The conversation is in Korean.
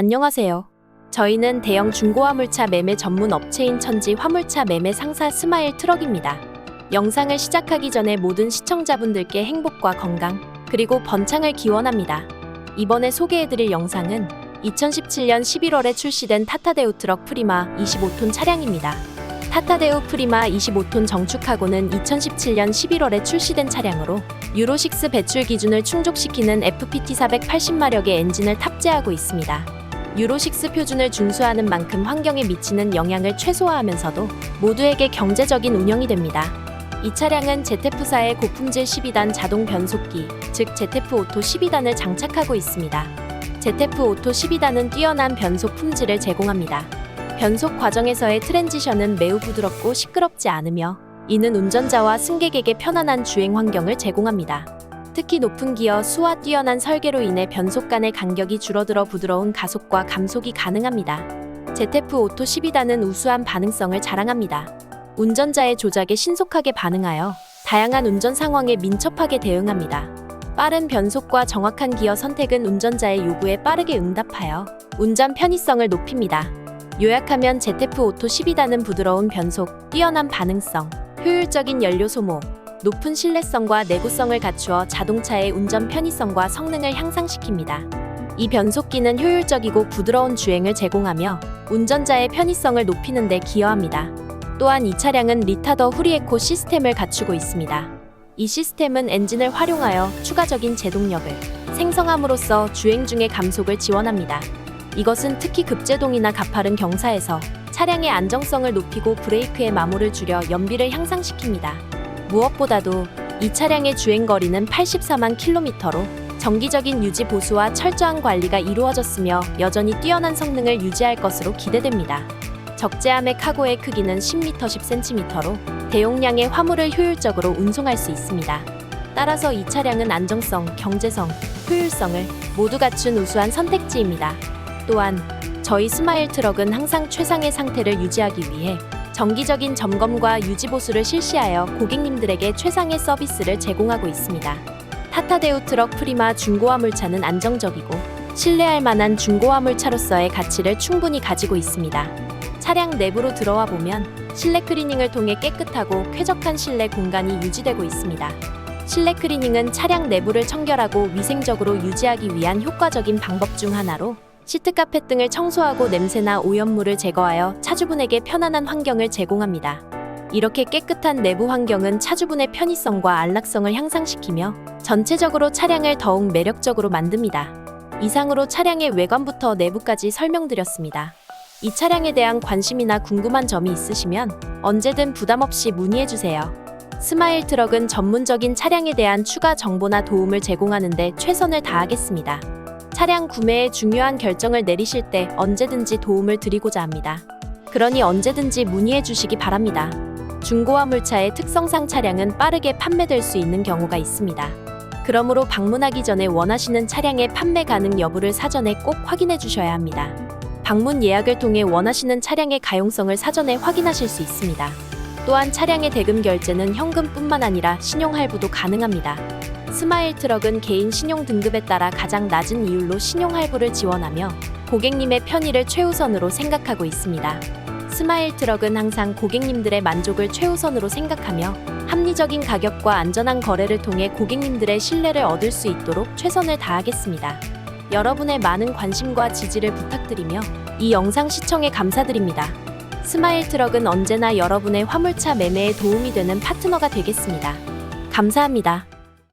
안녕하세요. 저희는 대형 중고 화물차 매매 전문 업체인 천지 화물차 매매 상사 스마일 트럭입니다. 영상을 시작하기 전에 모든 시청자분들께 행복과 건강, 그리고 번창을 기원합니다. 이번에 소개해드릴 영상은 2017년 11월에 출시된 타타데우 트럭 프리마 25톤 차량입니다. 타타데우 프리마 25톤 정축하고는 2017년 11월에 출시된 차량으로 유로6 배출 기준을 충족시키는 FPT 480마력의 엔진을 탑재하고 있습니다. 유로6 표준을 준수하는 만큼 환경에 미치는 영향을 최소화하면서도 모두에게 경제적인 운영이 됩니다. 이 차량은 ZF4의 고품질 12단 자동 변속기, 즉 ZF 오토 12단을 장착하고 있습니다. ZF 오토 12단은 뛰어난 변속 품질을 제공합니다. 변속 과정에서의 트랜지션은 매우 부드럽고 시끄럽지 않으며 이는 운전자와 승객에게 편안한 주행 환경을 제공합니다. 특히 높은 기어 수와 뛰어난 설계로 인해 변속 간의 간격이 줄어들어 부드러운 가속과 감속이 가능합니다. ZF 오토 12단은 우수한 반응성을 자랑합니다. 운전자의 조작에 신속하게 반응하여 다양한 운전 상황에 민첩하게 대응합니다. 빠른 변속과 정확한 기어 선택은 운전자의 요구에 빠르게 응답하여 운전 편의성을 높입니다. 요약하면 ZF 오토 12단은 부드러운 변속, 뛰어난 반응성, 효율적인 연료 소모, 높은 신뢰성과 내구성을 갖추어 자동차의 운전 편의성과 성능을 향상시킵니다. 이 변속기는 효율적이고 부드러운 주행을 제공하며 운전자의 편의성을 높이는 데 기여합니다. 또한 이 차량은 리타더 후리에코 시스템을 갖추고 있습니다. 이 시스템은 엔진을 활용하여 추가적인 제동력을 생성함으로써 주행 중의 감속을 지원합니다. 이것은 특히 급제동이나 가파른 경사에서 차량의 안정성을 높이고 브레이크의 마모를 줄여 연비를 향상시킵니다. 무엇보다도 이 차량의 주행 거리는 84만 킬로미터로 정기적인 유지 보수와 철저한 관리가 이루어졌으며 여전히 뛰어난 성능을 유지할 것으로 기대됩니다. 적재함의 카고의 크기는 10m 10cm로 대용량의 화물을 효율적으로 운송할 수 있습니다. 따라서 이 차량은 안정성, 경제성, 효율성을 모두 갖춘 우수한 선택지입니다. 또한 저희 스마일 트럭은 항상 최상의 상태를 유지하기 위해 정기적인 점검과 유지 보수를 실시하여 고객님들에게 최상의 서비스를 제공하고 있습니다. 타타데우 트럭 프리마 중고화물차는 안정적이고 신뢰할 만한 중고화물차로서의 가치를 충분히 가지고 있습니다. 차량 내부로 들어와 보면 실내 클리닝을 통해 깨끗하고 쾌적한 실내 공간이 유지되고 있습니다. 실내 클리닝은 차량 내부를 청결하고 위생적으로 유지하기 위한 효과적인 방법 중 하나로 시트 카펫 등을 청소하고 냄새나 오염물을 제거하여 차주분에게 편안한 환경을 제공합니다. 이렇게 깨끗한 내부 환경은 차주분의 편의성과 안락성을 향상시키며 전체적으로 차량을 더욱 매력적으로 만듭니다. 이상으로 차량의 외관부터 내부까지 설명드렸습니다. 이 차량에 대한 관심이나 궁금한 점이 있으시면 언제든 부담 없이 문의해 주세요. 스마일 트럭은 전문적인 차량에 대한 추가 정보나 도움을 제공하는 데 최선을 다하겠습니다. 차량 구매에 중요한 결정을 내리실 때 언제든지 도움을 드리고자 합니다. 그러니 언제든지 문의해 주시기 바랍니다. 중고화물차의 특성상 차량은 빠르게 판매될 수 있는 경우가 있습니다. 그러므로 방문하기 전에 원하시는 차량의 판매 가능 여부를 사전에 꼭 확인해 주셔야 합니다. 방문 예약을 통해 원하시는 차량의 가용성을 사전에 확인하실 수 있습니다. 또한 차량의 대금 결제는 현금뿐만 아니라 신용 할부도 가능합니다. 스마일 트럭은 개인 신용 등급에 따라 가장 낮은 이율로 신용 할부를 지원하며 고객님의 편의를 최우선으로 생각하고 있습니다. 스마일 트럭은 항상 고객님들의 만족을 최우선으로 생각하며 합리적인 가격과 안전한 거래를 통해 고객님들의 신뢰를 얻을 수 있도록 최선을 다하겠습니다. 여러분의 많은 관심과 지지를 부탁드리며 이 영상 시청에 감사드립니다. 스마일 트럭은 언제나 여러분의 화물차 매매에 도움이 되는 파트너가 되겠습니다. 감사합니다.